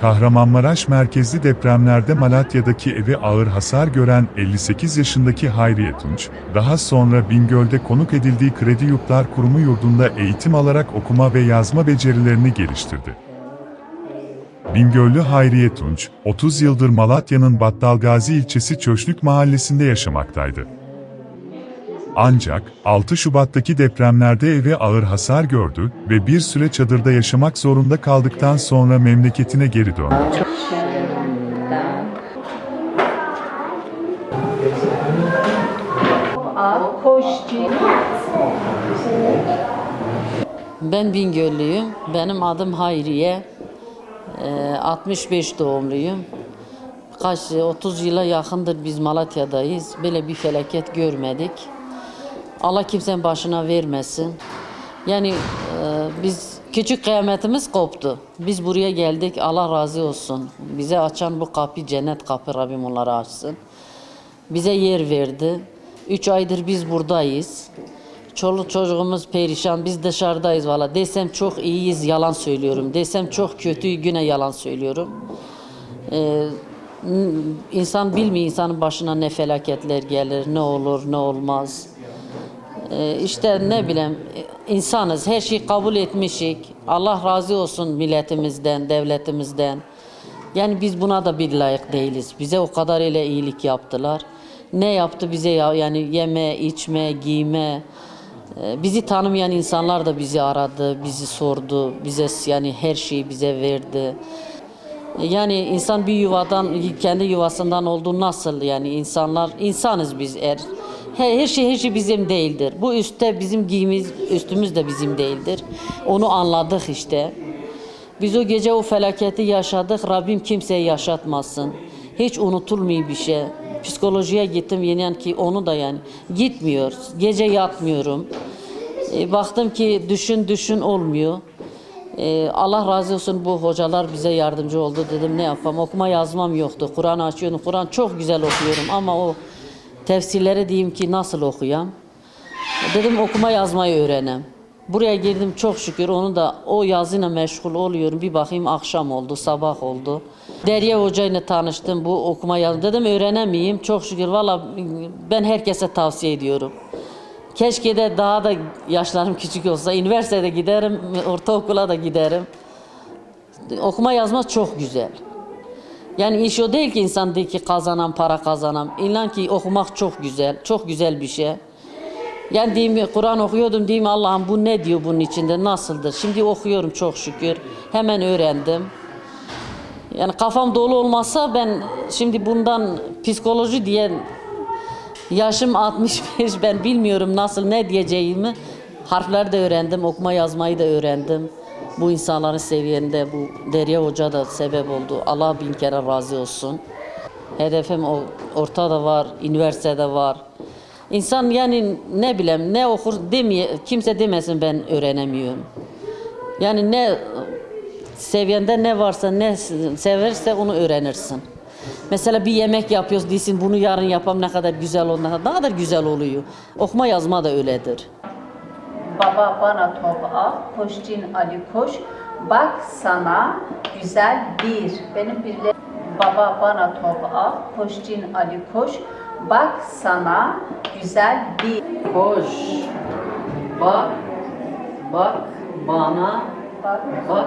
Kahramanmaraş merkezli depremlerde Malatya'daki evi ağır hasar gören 58 yaşındaki Hayriye Tunç, daha sonra Bingöl'de konuk edildiği Kredi Yurtlar Kurumu yurdunda eğitim alarak okuma ve yazma becerilerini geliştirdi. Bingöllü Hayriye Tunç, 30 yıldır Malatya'nın Battalgazi ilçesi Çöşlük mahallesinde yaşamaktaydı. Ancak 6 Şubat'taki depremlerde evi ağır hasar gördü ve bir süre çadırda yaşamak zorunda kaldıktan sonra memleketine geri döndü. Ben Bingöllüyüm. Benim adım Hayriye. Ee, 65 doğumluyum. Kaç 30 yıla yakındır biz Malatya'dayız. Böyle bir felaket görmedik. Allah kimsenin başına vermesin. Yani e, biz küçük kıyametimiz koptu. Biz buraya geldik. Allah razı olsun. Bize açan bu kapı cennet kapı Rabbim onları açsın. Bize yer verdi. Üç aydır biz buradayız. Çoluk çocuğumuz perişan. Biz dışarıdayız valla. Desem çok iyiyiz yalan söylüyorum. Desem çok kötü güne yalan söylüyorum. Ee, insan bilmiyor insanın başına ne felaketler gelir, ne olur, ne olmaz. Ee, işte ne bileyim insanız. Her şeyi kabul etmişik. Allah razı olsun milletimizden, devletimizden. Yani biz buna da bir layık değiliz. Bize o kadar ile iyilik yaptılar. Ne yaptı bize ya yani yeme, içme, giyme. Ee, Bizi tanımayan insanlar da bizi aradı, bizi sordu. Bize yani her şeyi bize verdi. Yani insan bir yuvadan, kendi yuvasından olduğu nasıl yani insanlar, insanız biz er. Her, her şey her şey bizim değildir. Bu üstte bizim giyimiz, üstümüz de bizim değildir. Onu anladık işte. Biz o gece o felaketi yaşadık. Rabbim kimseye yaşatmasın. Hiç unutulmuyor bir şey. Psikolojiye gittim yenen ki onu da yani gitmiyor. Gece yatmıyorum. E, baktım ki düşün düşün olmuyor. E, Allah razı olsun bu hocalar bize yardımcı oldu. Dedim ne yapayım okuma yazmam yoktu. Kur'an açıyorum. Kur'an çok güzel okuyorum ama o tefsirleri diyeyim ki nasıl okuyam. Dedim okuma yazmayı öğrenem. Buraya girdim çok şükür onu da o yazıyla meşgul oluyorum. Bir bakayım akşam oldu, sabah oldu. Derya Hoca ile tanıştım bu okuma yazma. Dedim öğrenemeyeyim. Çok şükür valla ben herkese tavsiye ediyorum. Keşke de daha da yaşlarım küçük olsa. Üniversitede giderim, ortaokula da giderim. Okuma yazma çok güzel. Yani iş o değil ki insan değil ki kazanan para kazanan. İnan ki okumak çok güzel, çok güzel bir şey. Yani diyeyim Kur'an okuyordum diyeyim Allah'ım bu ne diyor bunun içinde nasıldır? Şimdi okuyorum çok şükür. Hemen öğrendim. Yani kafam dolu olmasa ben şimdi bundan psikoloji diye yaşım 65 ben bilmiyorum nasıl ne diyeceğimi. Harfler de öğrendim, okuma yazmayı da öğrendim. Bu insanların seviyende bu Derya Hoca da sebep oldu. Allah bin kere razı olsun. Hedefim o, ortada var, üniversitede var. İnsan yani ne bileyim ne okur demeye, kimse demesin ben öğrenemiyorum. Yani ne seviyende ne varsa ne severse onu öğrenirsin. Mesela bir yemek yapıyoruz değilsin bunu yarın yapam ne kadar güzel olur, ne kadar, ne kadar güzel oluyor. Okuma yazma da öyledir. Baba bana top al, koşcin Ali koş. Bak sana güzel bir. Benim birileri Baba bana top al, koşcin Ali koş. Bak sana güzel bir. Koş, bak, bak bana, Bak bak